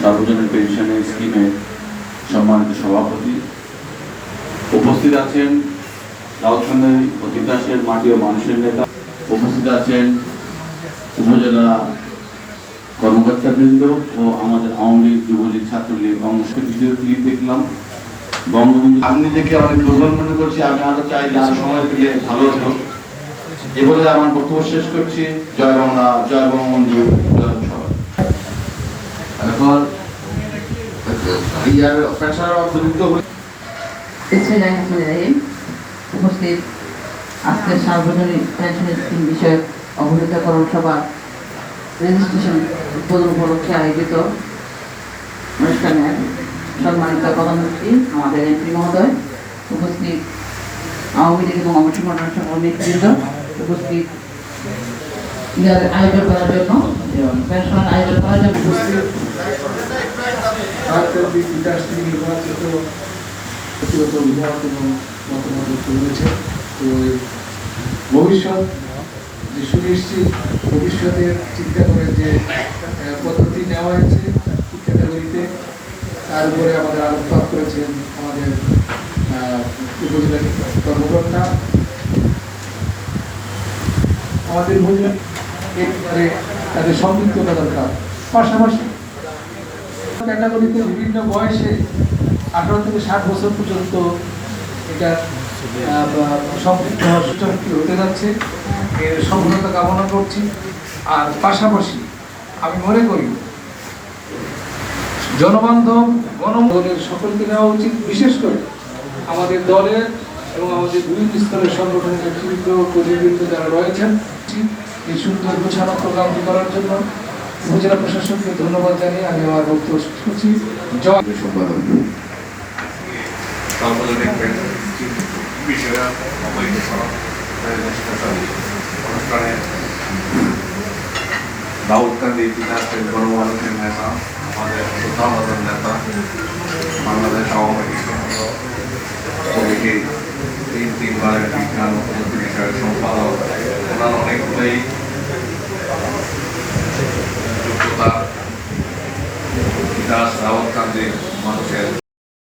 সার্বজনীন পেনশনের স্কিমের সম্মানিত সভাপতি উপস্থিত আছেন ও তিতাসের মাটি ও মানুষের নেতা। উপস্থিত আছেন উপজেলা কর্মকর্তাবৃন্দ ও আমাদের আওয়ামী লীগ যুবলীগ ছাত্রলীগ অংশ ভিডিও ক্লিপ দেখলাম। বঙ্গবন্ধু আমি নিজেকে অনেক দুর্বল মনে করছি, আমি আরও চাই যে আরও সময় দিলে ভালো হতো। এ বলে আমার বক্তব্য শেষ করছি। জয় বাংলা, জয় বঙ্গবন্ধু। ইয়ার পেশার অন্তর্ভুক্ত বিসমিল্লাহিররহমানিররহিম উপস্থিত আজকের সার্বজনীন পেনশনের স্কিম বিষয়ক অবহিতকরণ সভা রেজিস্ট্রেশন উদ্বোধন উপলক্ষে আয়োজিত অনুষ্ঠানে সম্মানিত প্রধানমন্ত্রী, আমাদের এমপি মহোদয়, উপস্থিত আওয়ামী লীগ এবং অবসর নেতৃবৃন্দ, উপস্থিত আয়োজন করার জন্য পেনশন আয়োজন করার জন্য উপস্থিত নির্বাচিত ব্যক্তিগত এবং মতামত হয়েছে তো ভবিষ্যৎ, যে সুনিশ্চিত চিন্তা করে যে পদ্ধতি নেওয়া হয়েছে তার উপরে আমাদের আলোকপাত করেছেন আমাদের উপজেলা কর্মকর্তা। আমাদের ভূমিকা এবারে তাদের সম্পৃক্ততা দরকার। পাশাপাশি ক্যাটাগরিতে বিভিন্ন বয়সে আঠারো থেকে ষাট বছর পর্যন্ত এটা সম্পৃক্ত হওয়ার সুযোগটি হতে যাচ্ছে। এর সফলতা কামনা করছি। আর পাশাপাশি আমি মনে করি, জনবান্ধব গণদলের সকলকে নেওয়া উচিত। বিশেষ করে আমাদের দলের এবং আমাদের বিভিন্ন স্তরের সংগঠনের নেতৃবৃন্দ কর্মীবৃন্দ যারা রয়েছেন এই সুন্দর গোছানো প্রোগ্রামটি করার জন্য। উপজেলা প্রশাসনকে ধন্যবাদ জানিয়ে আমি আমার বক্তব্য শেষ করছি। জয় দাউদকান্দি গণমানুষের নেতা আমাদের নেতা বাংলাদেশ আওয়ামী লীগ কমিটি তিন তিনবারের বিজ্ঞান ও প্রযুক্তি সম্পাদক ওনার অনেকগুলোই